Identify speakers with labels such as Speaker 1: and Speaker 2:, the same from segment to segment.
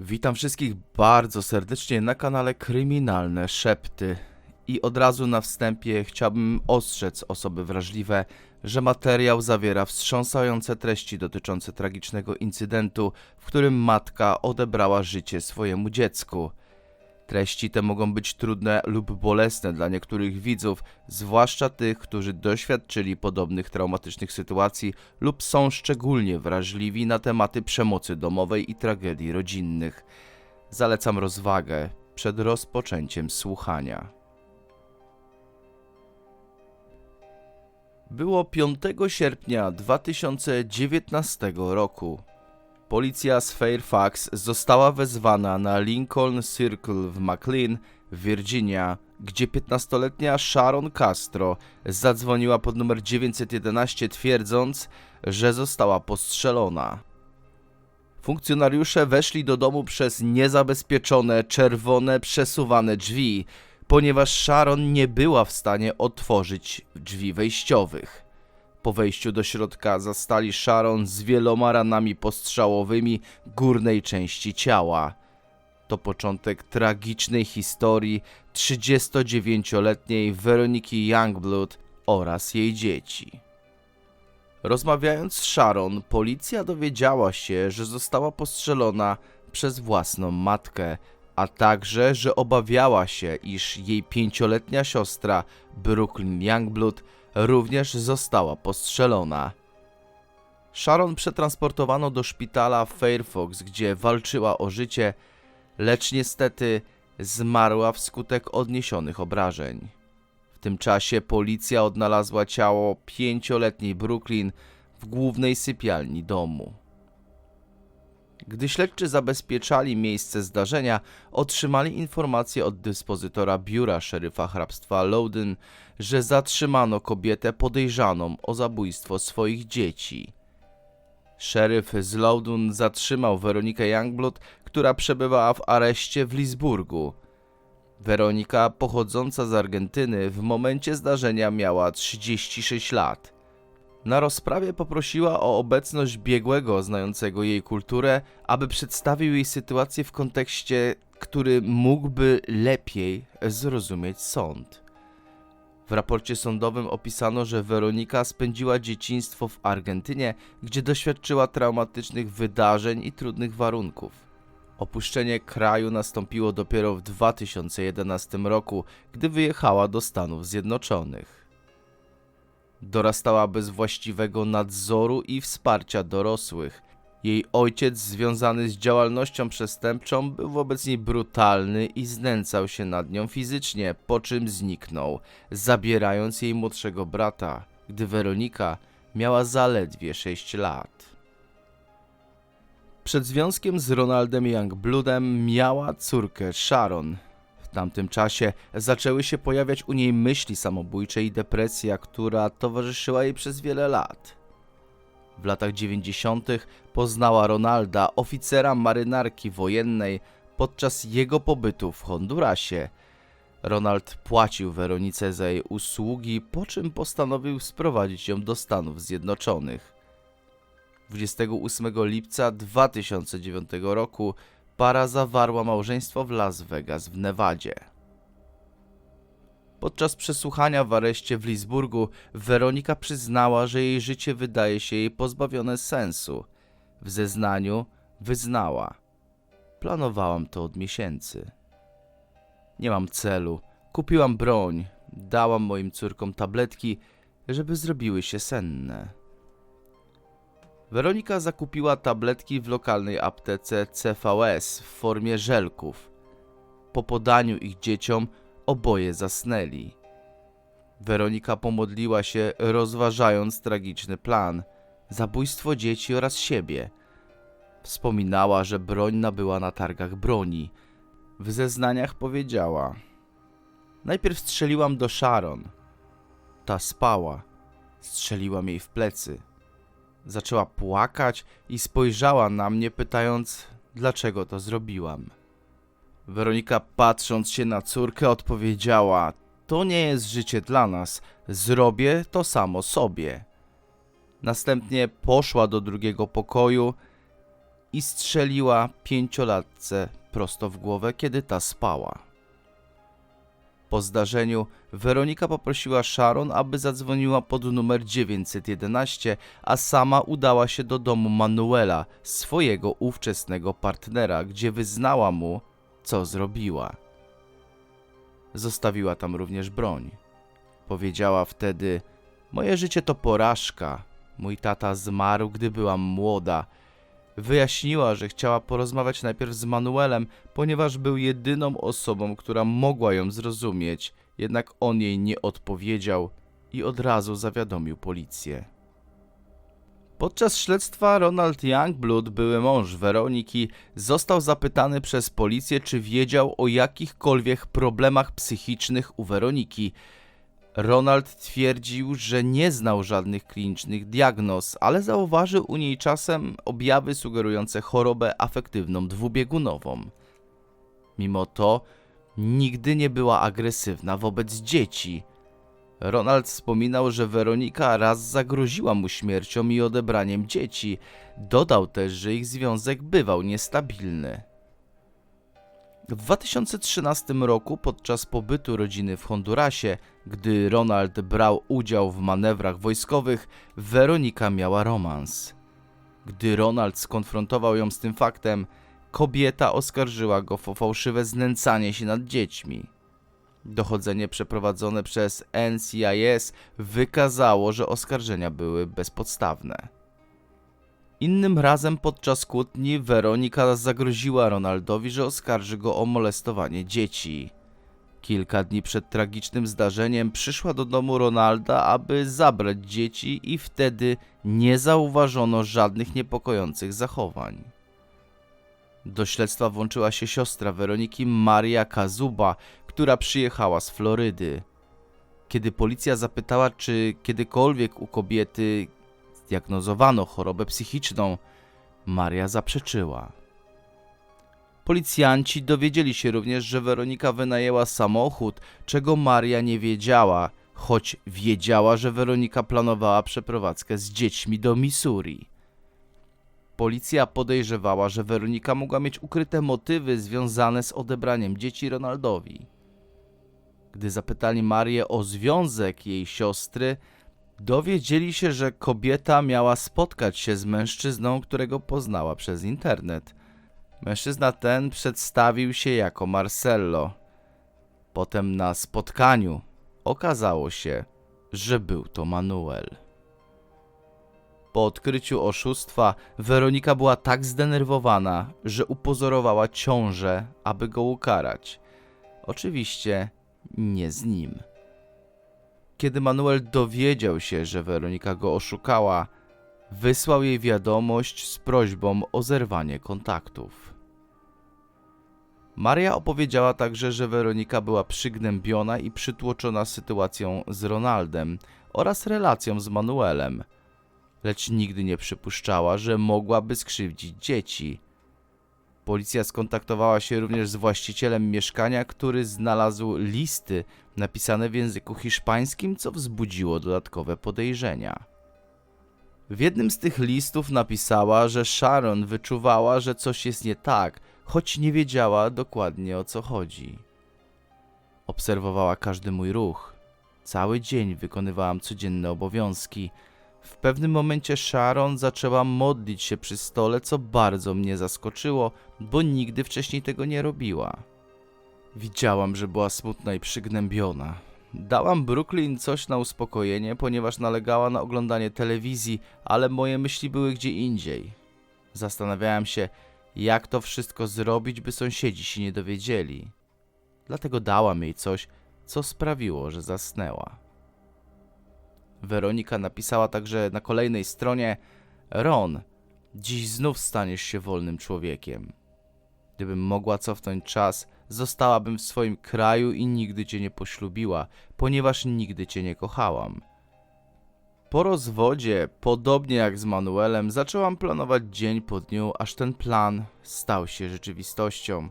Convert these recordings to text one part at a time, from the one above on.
Speaker 1: Witam wszystkich bardzo serdecznie na kanale Kryminalne Szepty. I od razu na wstępie chciałbym ostrzec osoby wrażliwe, że materiał zawiera wstrząsające treści dotyczące tragicznego incydentu, w którym matka odebrała życie swojemu dziecku. Treści te mogą być trudne lub bolesne dla niektórych widzów, zwłaszcza tych, którzy doświadczyli podobnych traumatycznych sytuacji lub są szczególnie wrażliwi na tematy przemocy domowej i tragedii rodzinnych. Zalecam rozwagę przed rozpoczęciem słuchania. Było 5 sierpnia 2019 roku. Policja z Fairfax została wezwana na Lincoln Circle w McLean, Virginia, gdzie 15-letnia Sharon Castro zadzwoniła pod numer 911 twierdząc, że została postrzelona. Funkcjonariusze weszli do domu przez niezabezpieczone, czerwone, przesuwane drzwi, ponieważ Sharon nie była w stanie otworzyć drzwi wejściowych. Po wejściu do środka zastali Sharon z wieloma ranami postrzałowymi górnej części ciała. To początek tragicznej historii 39-letniej Weroniki Youngblood oraz jej dzieci. Rozmawiając z Sharon, policja dowiedziała się, że została postrzelona przez własną matkę, a także, że obawiała się, iż jej pięcioletnia siostra Brooklyn Youngblood również została postrzelona. Sharon przetransportowano do szpitala w Fairfox, gdzie walczyła o życie, lecz niestety zmarła wskutek odniesionych obrażeń. W tym czasie policja odnalazła ciało pięcioletniej Brooklyn w głównej sypialni domu. Gdy śledczy zabezpieczali miejsce zdarzenia, otrzymali informację od dyspozytora biura szeryfa hrabstwa Loudon, że zatrzymano kobietę podejrzaną o zabójstwo swoich dzieci. Szeryf z Loudon zatrzymał Weronikę Youngblood, która przebywała w areszcie w Lisburgu. Weronika, pochodząca z Argentyny, w momencie zdarzenia miała 36 lat. Na rozprawie poprosiła o obecność biegłego znającego jej kulturę, aby przedstawił jej sytuację w kontekście, który mógłby lepiej zrozumieć sąd. W raporcie sądowym opisano, że Weronika spędziła dzieciństwo w Argentynie, gdzie doświadczyła traumatycznych wydarzeń i trudnych warunków. Opuszczenie kraju nastąpiło dopiero w 2011 roku, gdy wyjechała do Stanów Zjednoczonych. Dorastała bez właściwego nadzoru i wsparcia dorosłych. Jej ojciec, związany z działalnością przestępczą, był wobec niej brutalny i znęcał się nad nią fizycznie, po czym zniknął, zabierając jej młodszego brata, gdy Weronika miała zaledwie 6 lat. Przed związkiem z Ronaldem Youngbloodem miała córkę Sharon. W tamtym czasie zaczęły się pojawiać u niej myśli samobójcze i depresja, która towarzyszyła jej przez wiele lat. W latach 90. poznała Ronalda, oficera marynarki wojennej, podczas jego pobytu w Hondurasie. Ronald płacił Weronice za jej usługi, po czym postanowił sprowadzić ją do Stanów Zjednoczonych. 28 lipca 2009 roku para zawarła małżeństwo w Las Vegas w Nevadzie. Podczas przesłuchania w areszcie w Lisburgu Weronika przyznała, że jej życie wydaje się jej pozbawione sensu. W zeznaniu wyznała: Planowałam to od miesięcy. Nie mam celu. Kupiłam broń, dałam moim córkom tabletki, żeby zrobiły się senne. Weronika zakupiła tabletki w lokalnej aptece CVS w formie żelków. Po podaniu ich dzieciom oboje zasnęli. Weronika pomodliła się, rozważając tragiczny plan zabójstwo dzieci oraz siebie. Wspominała, że broń nabyła na targach broni. W zeznaniach powiedziała: Najpierw strzeliłam do Sharon. Ta spała. Strzeliłam jej w plecy. Zaczęła płakać i spojrzała na mnie, pytając, dlaczego to zrobiłam. Weronika, patrząc się na córkę, odpowiedziała: To nie jest życie dla nas, zrobię to samo sobie. Następnie poszła do drugiego pokoju i strzeliła pięciolatce prosto w głowę, kiedy ta spała. Po zdarzeniu Weronika poprosiła Sharon, aby zadzwoniła pod numer 911, a sama udała się do domu Manuela, swojego ówczesnego partnera, gdzie wyznała mu, co zrobiła. Zostawiła tam również broń. Powiedziała wtedy: Moje życie to porażka. Mój tata zmarł, gdy byłam młoda. Wyjaśniła, że chciała porozmawiać najpierw z Manuelem, ponieważ był jedyną osobą, która mogła ją zrozumieć, jednak on jej nie odpowiedział i od razu zawiadomił policję. Podczas śledztwa Ronald Youngblood, były mąż Weroniki, został zapytany przez policję, czy wiedział o jakichkolwiek problemach psychicznych u Weroniki. Ronald twierdził, że nie znał żadnych klinicznych diagnoz, ale zauważył u niej czasem objawy sugerujące chorobę afektywną dwubiegunową. Mimo to nigdy nie była agresywna wobec dzieci. Ronald wspominał, że Weronika raz zagroziła mu śmiercią i odebraniem dzieci. Dodał też, że ich związek bywał niestabilny. W 2013 roku, podczas pobytu rodziny w Hondurasie, gdy Ronald brał udział w manewrach wojskowych, Weronika miała romans. Gdy Ronald skonfrontował ją z tym faktem, kobieta oskarżyła go o fałszywe znęcanie się nad dziećmi. Dochodzenie przeprowadzone przez NCIS wykazało, że oskarżenia były bezpodstawne. Innym razem podczas kłótni Weronika zagroziła Ronaldowi, że oskarży go o molestowanie dzieci. Kilka dni przed tragicznym zdarzeniem przyszła do domu Ronalda, aby zabrać dzieci i wtedy nie zauważono żadnych niepokojących zachowań. Do śledztwa włączyła się siostra Weroniki Maria Kazuba, która przyjechała z Florydy. Kiedy policja zapytała, czy kiedykolwiek u kobiety zdiagnozowano chorobę psychiczną, Maria zaprzeczyła. Policjanci dowiedzieli się również, że Weronika wynajęła samochód, czego Maria nie wiedziała, choć wiedziała, że Weronika planowała przeprowadzkę z dziećmi do Missouri. Policja podejrzewała, że Weronika mogła mieć ukryte motywy związane z odebraniem dzieci Ronaldowi. Gdy zapytali Marię o związek jej siostry, dowiedzieli się, że kobieta miała spotkać się z mężczyzną, którego poznała przez internet. Mężczyzna ten przedstawił się jako Marcello. Potem na spotkaniu okazało się, że był to Manuel. Po odkryciu oszustwa Weronika była tak zdenerwowana, że upozorowała ciążę, aby go ukarać. Oczywiście nie z nim. Kiedy Manuel dowiedział się, że Weronika go oszukała, wysłał jej wiadomość z prośbą o zerwanie kontaktów. Maria opowiedziała także, że Weronika była przygnębiona i przytłoczona sytuacją z Ronaldem oraz relacją z Manuelem, lecz nigdy nie przypuszczała, że mogłaby skrzywdzić dzieci. Policja skontaktowała się również z właścicielem mieszkania, który znalazł listy napisane w języku hiszpańskim, co wzbudziło dodatkowe podejrzenia. W jednym z tych listów napisała, że Sharon wyczuwała, że coś jest nie tak, choć nie wiedziała dokładnie o co chodzi. Obserwowała każdy mój ruch. Cały dzień wykonywałam codzienne obowiązki. W pewnym momencie Sharon zaczęła modlić się przy stole, co bardzo mnie zaskoczyło, bo nigdy wcześniej tego nie robiła. Widziałam, że była smutna i przygnębiona. Dałam Brooklyn coś na uspokojenie, ponieważ nalegała na oglądanie telewizji, ale moje myśli były gdzie indziej. Zastanawiałem się, jak to wszystko zrobić, by sąsiedzi się nie dowiedzieli. Dlatego dałam jej coś, co sprawiło, że zasnęła. Weronika napisała także na kolejnej stronie: Ron, dziś znów staniesz się wolnym człowiekiem. Gdybym mogła cofnąć czas, zostałabym w swoim kraju i nigdy cię nie poślubiła, ponieważ nigdy cię nie kochałam. Po rozwodzie, podobnie jak z Manuelem, zaczęłam planować dzień po dniu, aż ten plan stał się rzeczywistością.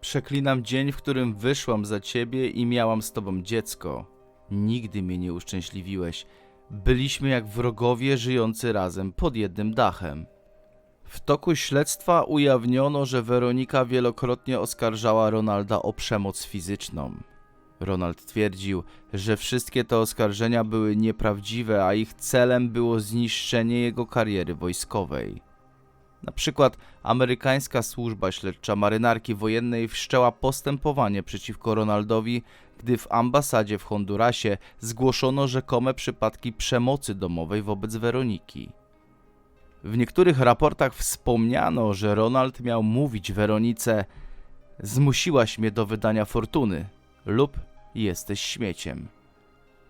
Speaker 1: Przeklinam dzień, w którym wyszłam za ciebie i miałam z tobą dziecko. Nigdy mnie nie uszczęśliwiłeś. Byliśmy jak wrogowie żyjący razem pod jednym dachem. W toku śledztwa ujawniono, że Weronika wielokrotnie oskarżała Ronalda o przemoc fizyczną. Ronald twierdził, że wszystkie te oskarżenia były nieprawdziwe, a ich celem było zniszczenie jego kariery wojskowej. Na przykład amerykańska służba śledcza marynarki wojennej wszczęła postępowanie przeciwko Ronaldowi, gdy w ambasadzie w Hondurasie zgłoszono rzekome przypadki przemocy domowej wobec Weroniki. W niektórych raportach wspomniano, że Ronald miał mówić Weronice: Zmusiłaś mnie do wydania fortuny lub jesteś śmieciem.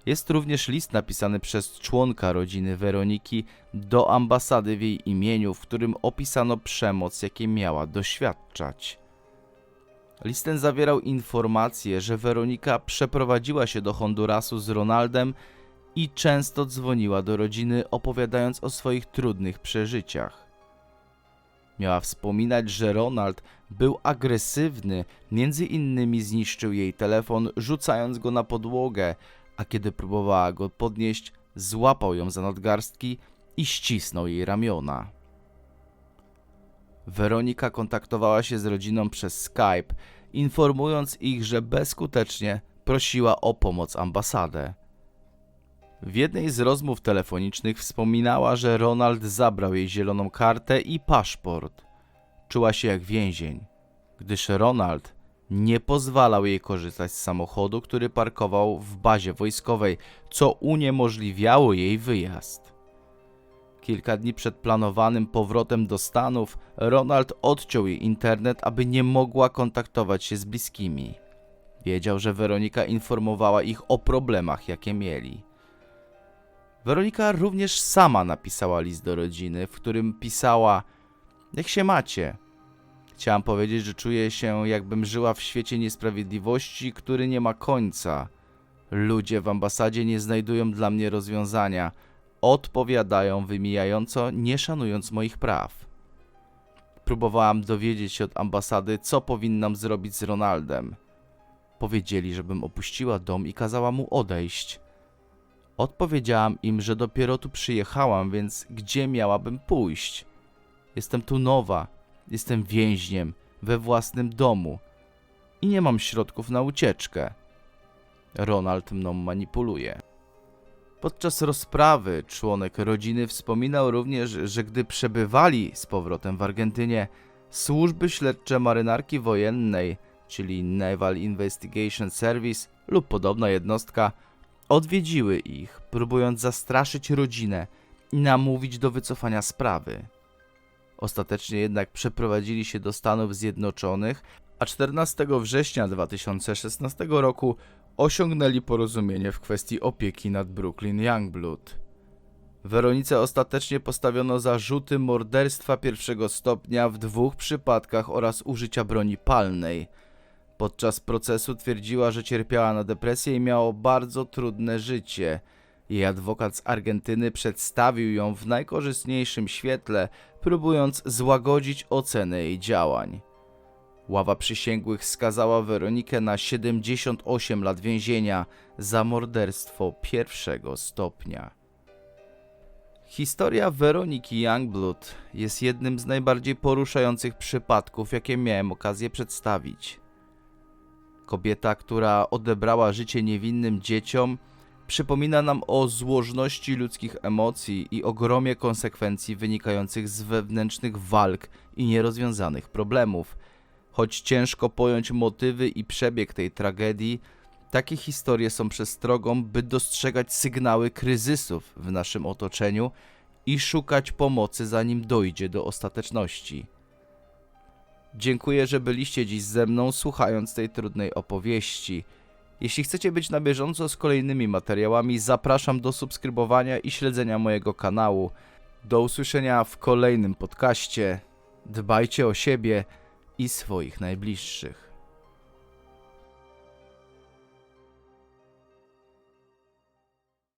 Speaker 1: Jest również list napisany przez członka rodziny Weroniki do ambasady w jej imieniu, w którym opisano przemoc, jakiej miała doświadczać. List ten zawierał informację, że Weronika przeprowadziła się do Hondurasu z Ronaldem i często dzwoniła do rodziny, opowiadając o swoich trudnych przeżyciach. Miała wspominać, że Ronald był agresywny, między innymi zniszczył jej telefon, rzucając go na podłogę, a kiedy próbowała go podnieść, złapał ją za nadgarstki i ścisnął jej ramiona. Weronika kontaktowała się z rodziną przez Skype, informując ich, że bezskutecznie prosiła o pomoc ambasadę. W jednej z rozmów telefonicznych wspominała, że Ronald zabrał jej zieloną kartę i paszport. Czuła się jak więzień, gdyż Ronald nie pozwalał jej korzystać z samochodu, który parkował w bazie wojskowej, co uniemożliwiało jej wyjazd. Kilka dni przed planowanym powrotem do Stanów, Ronald odciął jej internet, aby nie mogła kontaktować się z bliskimi. Wiedział, że Weronika informowała ich o problemach, jakie mieli. Weronika również sama napisała list do rodziny, w którym pisała: Jak się macie? Chciałam powiedzieć, że czuję się, jakbym żyła w świecie niesprawiedliwości, który nie ma końca. Ludzie w ambasadzie nie znajdują dla mnie rozwiązania. Odpowiadają wymijająco, nie szanując moich praw. Próbowałam dowiedzieć się od ambasady, co powinnam zrobić z Ronaldem. Powiedzieli, żebym opuściła dom i kazała mu odejść. Odpowiedziałam im, że dopiero tu przyjechałam, więc gdzie miałabym pójść? Jestem tu nowa, jestem więźniem we własnym domu i nie mam środków na ucieczkę. Ronald mną manipuluje. Podczas rozprawy członek rodziny wspominał również, że gdy przebywali z powrotem w Argentynie, służby śledcze marynarki wojennej, czyli Naval Investigation Service lub podobna jednostka, odwiedziły ich, próbując zastraszyć rodzinę i namówić do wycofania sprawy. Ostatecznie jednak przeprowadzili się do Stanów Zjednoczonych, a 14 września 2016 roku osiągnęli porozumienie w kwestii opieki nad Brooklyn Youngblood. Weronice ostatecznie postawiono zarzuty morderstwa pierwszego stopnia w dwóch przypadkach oraz użycia broni palnej. Podczas procesu twierdziła, że cierpiała na depresję i miała bardzo trudne życie. Jej adwokat z Argentyny przedstawił ją w najkorzystniejszym świetle, próbując złagodzić ocenę jej działań. Ława przysięgłych skazała Weronikę na 78 lat więzienia za morderstwo pierwszego stopnia. Historia Weroniki Youngblood jest jednym z najbardziej poruszających przypadków, jakie miałem okazję przedstawić. Kobieta, która odebrała życie niewinnym dzieciom, przypomina nam o złożności ludzkich emocji i ogromie konsekwencji wynikających z wewnętrznych walk i nierozwiązanych problemów. Choć ciężko pojąć motywy i przebieg tej tragedii, takie historie są przestrogą, by dostrzegać sygnały kryzysów w naszym otoczeniu i szukać pomocy, zanim dojdzie do ostateczności. Dziękuję, że byliście dziś ze mną, słuchając tej trudnej opowieści. Jeśli chcecie być na bieżąco z kolejnymi materiałami, zapraszam do subskrybowania i śledzenia mojego kanału. Do usłyszenia w kolejnym podcaście. Dbajcie o siebie i swoich najbliższych.